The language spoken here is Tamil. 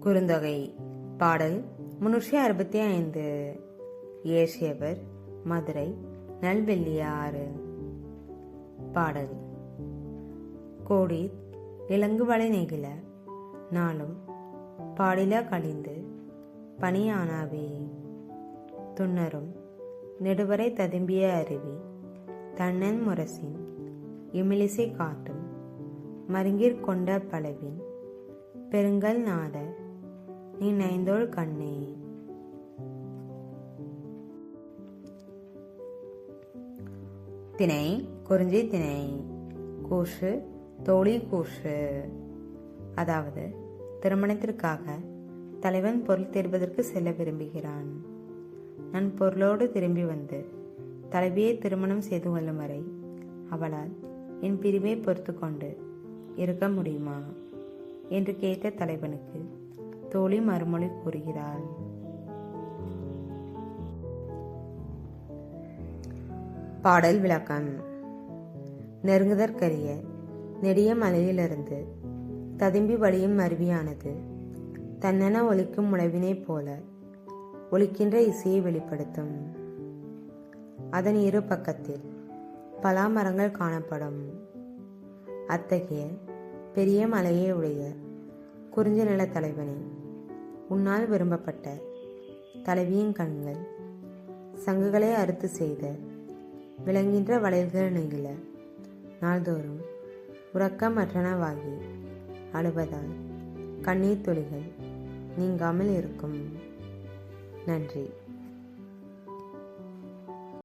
குறுந்தொகை பாடல் முன்னூற்றி அறுபத்தி ஐந்து. ஏசியவர் மதுரை நல்வெள்ளியாறு. பாடல். கோடி இலங்கு வலை நெகிழ நாளும் பாடில கழிந்து பணியானாவே. துன்னரும் நெடுவரை ததும்பிய அருவி தன்னன் முரசின் இமிலிசை காட்டும் மருங்கிற் கொண்ட பலவின் பெருங்கல் நாத நீ நைந்தோள் கண்ணே. திணை குறிஞ்சி திணை கூஷு தோழி கூஷு. அதாவது திருமணத்திற்காக தலைவன் பொருள் தேர்வதற்கு செல்ல விரும்புகிறான். நான் பொருளோடு திரும்பி வந்து தலைவியை திருமணம் செய்து கொள்ளும் வரை அவளால் என் பிரிவை பொறுத்து கொண்டு இருக்க முடியுமா? என்று கேட்ட தலைவனுக்கு தோழி மறுமொழி கூறுகிறாள். பாடல் விளக்கம். நெருங்குதற்கரிய நெடிய மலையிலிருந்து ததும்பி வழியும் அருவியானது தன்னென ஒலிக்கும் முளைவினைப் போல ஒலிக்கின்ற இசையை வெளிப்படுத்தும். அதன் இரு பக்கத்தில் பலா மரங்கள் காணப்படும். அத்தகைய பெரிய மலையே உடைய குறிஞ்சி நில தலைவனே உன்னால் விரும்பப்பட்ட தலைவியின் கண்கள் சங்குகளை அறுத்து செய்த விளங்கின்ற வளையல்கள் நெகிழ நாள்தோறும் உறக்கமற்றனவாகி அழுவதால் கண்ணீர் துளிகள் நீங்காமல் இருக்கும். நன்றி.